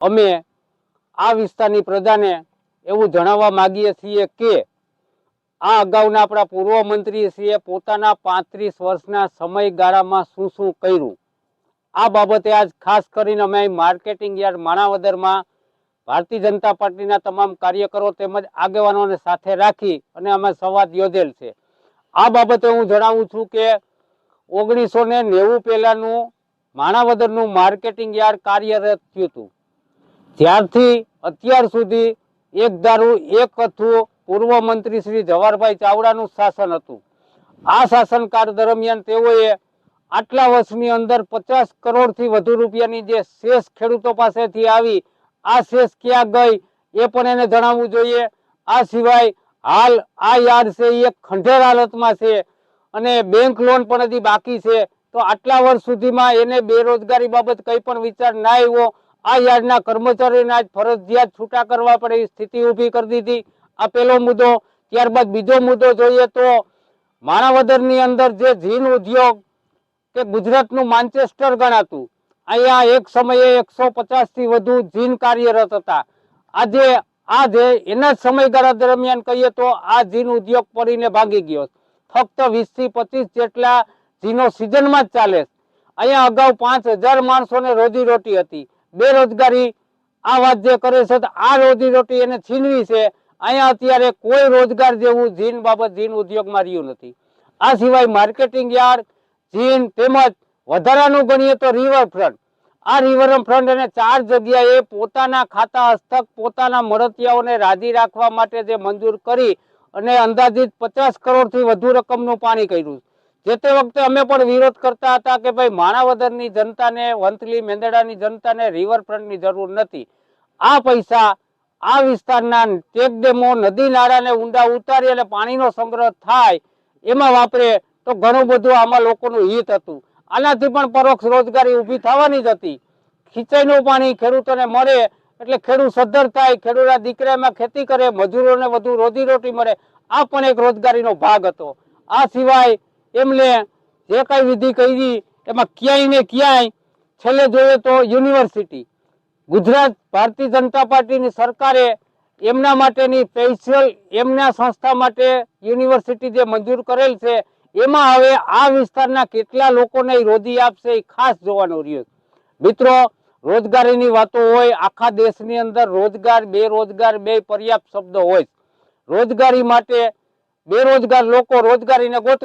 અમે આ વિસ્તારની પ્રજાને એવું જણાવવા માગીએ છીએ કે આ અગાઉના આપણા પૂર્વ મંત્રીશ્રીએ પોતાના પાંત્રીસ વર્ષના સમયગાળામાં શું શું કર્યું? આ બાબતે આજ ખાસ કરીને અમે માર્કેટિંગ યાર્ડ માણાવદરમાં ભારતીય જનતા પાર્ટીના તમામ કાર્યકરો તેમજ આગેવાનોને સાથે રાખી અને અમે સંવાદ યોજેલ છે. આ બાબતે હું જણાવું છું કે ઓગણીસો ને નેવું પહેલાંનું માણાવદરનું માર્કેટિંગ યાર્ડ કાર્યરત થયું હતું. ત્યારથી અત્યાર સુધી એક દારૂ, એક હતું પૂર્વ મંત્રી શ્રી જવાહરભાઈ ચાવડાનું શાસન હતું. આ શાસનકાળ દરમિયાન તેઓએ આટલા વર્ષની અંદર પચાસ કરોડથી વધુ રૂપિયાની જે શેષ ખેડૂતો પાસેથી આવી, આ શેષ ક્યાં ગઈ એ પણ એને જણાવવું જોઈએ. આ સિવાય હાલ આ યાર્ડ છે એ ખંડેર હાલતમાં છે અને બેંક લોન પણ હજી બાકી છે. તો આટલા વર્ષ સુધીમાં એને બેરોજગારી બાબત કંઈ પણ વિચાર ના આવ્યો. આ યાર્ડના કર્મચારીઓને આજ ફરજિયાત છૂટા કરવા પડે એ સ્થિતિ ઊભી કરી દીધી. આ પહેલો મુદ્દો, ત્યારબાદ બીજો મુદ્દો જોઈએ તો માણાવદરની અંદર જે જીન ઉદ્યોગ કે ગુજરાતનું માન્ચેસ્ટર ગણાતું, અહીંયા એક સમયે એકસો પચાસથી વધુ જીન કાર્યરત હતા. આજે આ જે એના સમયગાળા દરમિયાન કહીએ તો આ જીન ઉદ્યોગ પડીને ભાગી ગયો. ફક્ત વીસથી પચીસ જેટલા જીનો સિઝનમાં જ ચાલે અહીંયા અગાઉ પાંચ હજાર માણસોને રોજીરોટી હતી. બેરોજગારી આ વાત જે કરે છે આ રોજીરોટી એને છીનવી છે. અહીંયા અત્યારે કોઈ રોજગાર જેવું જીન બાબત, જીન ઉદ્યોગમાં રહ્યું નથી. આ સિવાય માર્કેટિંગ યાર્ડ, જીન તેમજ વધારાનું ગણીએ તો રિવરફ્રન્ટ. આ રિવરફ્રન્ટ અને ચાર જગ્યાએ પોતાના ખાતા હસ્તક, પોતાના મળતિયાઓને રાજી રાખવા માટે જે મંજૂર કરી અને અંદાજિત પચાસ કરોડથી વધુ રકમનું પાણી કર્યું. જે તે વખતે અમે પણ વિરોધ કરતા હતા કે ભાઈ માણાવદરની જનતાને, વંથલી મેંદડાની જનતાને રિવરફ્રન્ટની જરૂર નથી. આ પૈસા આ વિસ્તારના ચેક ડેમો નદી નાળાને ઊંડા ઉતારી અને પાણીનો સંગ્રહ થાય એમાં વાપરે તો ઘણું બધું આમાં લોકોનું હિત હતું. આનાથી પણ પરોક્ષ રોજગારી ઊભી થવાની જ હતી. ખીચાઈનું પાણી ખેડૂતોને મળે એટલે ખેડૂત સદ્ધર થાય, ખેડૂતના દીકરામાં ખેતી કરે, મજૂરોને વધુ રોજીરોટી મળે. આ પણ એક રોજગારીનો ભાગ હતો. આ સિવાય એમને જે કઈ વિધિ કરી, એમાં ક્યાંય ને ક્યાંય છેલ્લે જોઈએ તો યુનિવર્સિટી. ગુજરાત ભારતીય જનતા પાર્ટીની સરકારે એમના માટેની સ્પેશિયલ એમના સંસ્થા માટે યુનિવર્સિટી જે મંજૂર કરેલ છે, એમાં હવે આ વિસ્તારના કેટલા લોકોને રોજી આપશે એ ખાસ જોવાનું રહ્યું. મિત્રો, રોજગારીની વાતો હોય, આખા દેશની અંદર રોજગાર, બેરોજગાર બે પર્યાપ્ત શબ્દો હોય. રોજગારી માટે બેરોજગાર લોકો રોજગારીને ગોત